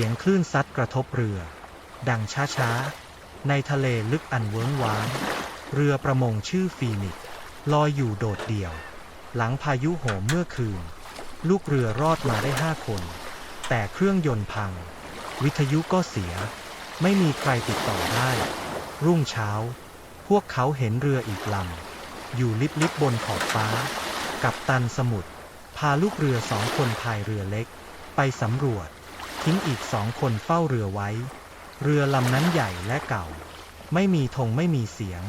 สียงคลื่นซัดกระทบเรือ ดังช้าๆ ในทะเลลึกอันเวิ้งว้าง เรือประมงชื่อฟีนิกซ์ลอยอยู่โดดเดี่ยว หลังพายุโหมเมื่อคืน ลูกเรือรอดมาได้ห้าคน แต่เครื่องยนต์พัง วิทยุก็เสีย ไม่มีใครติดต่อได้ รุ่งเช้า พวกเขาเห็นเรืออีกลำ อยู่ลิบลิบบนขอบฟ้า กับตันสมุทรพาลูกเรือสองคนพายเรือเล็ก ไปสำรวจ ทิ้งอีกสองคนเฝ้าเรือไว้ เรือลำนั้นใหญ่และเก่า ไม่มีธงไม่มีเสียง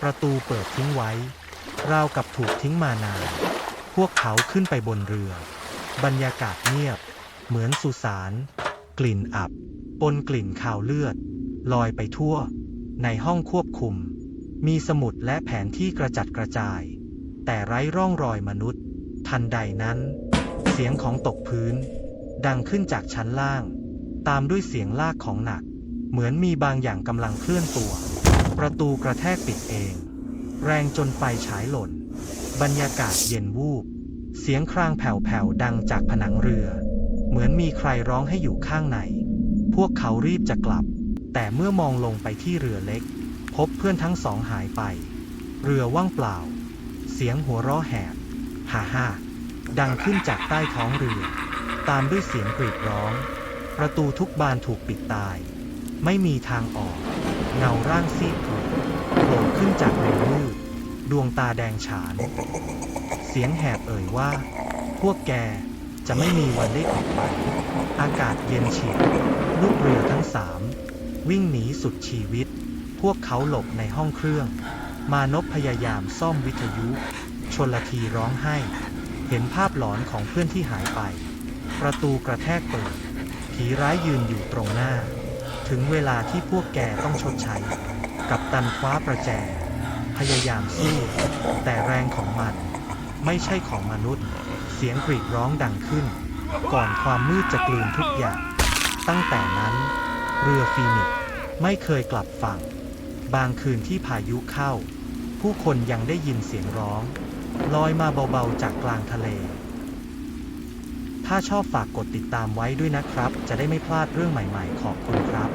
ประตูเปิดทิ้งไว้ ราวกับถูกทิ้งมานาน พวกเขาขึ้นไปบนเรือ บรรยากาศเงียบ เหมือนสุสาน กลิ่นอับ ปนกลิ่นคาวเลือด ลอยไปทั่ว ในห้องควบคุม มีสมุดและแผนที่กระจัดกระจาย แต่ไร้ร่องรอยมนุษย์ ทันใดนั้น เสียงของตกพื้น ดังขึ้นจากชั้นล่าง ตามด้วยเสียงลากของหนัก เหมือนมีบางอย่างกำลังเคลื่อนตัว ประตูกระแทกปิดเอง แรงจนไฟฉายหล่น บรรยากาศเย็นวูบ เสียงครางแผ่วๆดังจากผนังเรือ เหมือนมีใครร้องให้อยู่ข้างใน พวกเขารีบจะกลับ แต่เมื่อมองลงไปที่เรือเล็ก พบเพื่อนทั้งสองหายไป เรือว่างเปล่า เสียงหัวเราะแหบ ฮ่าฮ่าดังขึ้นจากใต้ท้องเรือ ตามด้วยเสียงกรีดร้อง ประตูทุกบานถูกปิดตาย ไม่มีทางออก เงาร่างซีดโผล่โผล่ขึ้นจากในมืดดวงตาแดงฉาน เสียงแหบเอ่ยว่า พวกแกจะไม่มีวันได้ออกไป อากาศเย็นเฉียบลูกเรือทั้งสามวิ่งหนีสุดชีวิต พวกเขาหลบในห้องเครื่อง มานพพยายามซ่อมวิทยุ ชนละทีร้องไห้ เห็นภาพหลอนของเพื่อนที่หายไป ประตูกระแทกเปิด ผีร้ายยืนอยู่ตรงหน้า ถึงเวลาที่พวกแกต้องชดใช้ กับตันคว้าประแจ พยายามสู้ แต่แรงของมัน ไม่ใช่ของมนุษย์ เสียงกรีดร้องดังขึ้น ก่อนความมืดจะกลืนทุกอย่าง ตั้งแต่นั้น เรือฟีนิกซ์ไม่เคยกลับฝั่ง บางคืนที่พายุเข้า ผู้คนยังได้ยินเสียงร้อง ลอยมาเบาๆจากกลางทะเล ถ้าชอบฝากกดติดตามไว้ด้วยนะครับ จะได้ไม่พลาดเรื่องใหม่ๆ ขอบคุณครับ